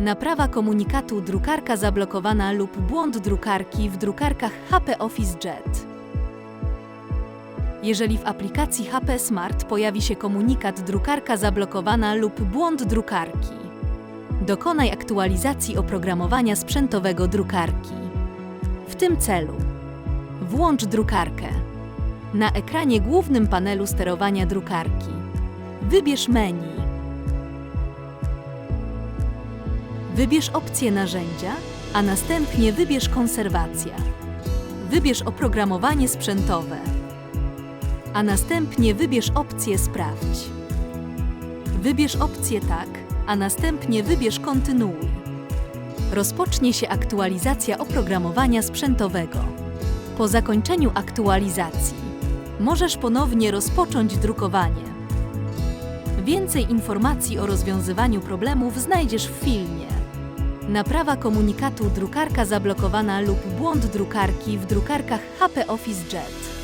Naprawa komunikatu drukarka zablokowana lub błąd drukarki w drukarkach HP Office Jet. Jeżeli w aplikacji HP Smart pojawi się komunikat drukarka zablokowana lub błąd drukarki, dokonaj aktualizacji oprogramowania sprzętowego drukarki. W tym celu włącz drukarkę. Na ekranie głównym panelu sterowania drukarki wybierz menu. Wybierz opcję narzędzia, a następnie wybierz konserwacja. Wybierz oprogramowanie sprzętowe, a następnie wybierz opcję sprawdź. Wybierz opcję tak, a następnie wybierz kontynuuj. Rozpocznie się aktualizacja oprogramowania sprzętowego. Po zakończeniu aktualizacji możesz ponownie rozpocząć drukowanie. Więcej informacji o rozwiązywaniu problemów znajdziesz w filmie. Naprawa komunikatu drukarka zablokowana lub błąd drukarki w drukarkach HP Office Jet.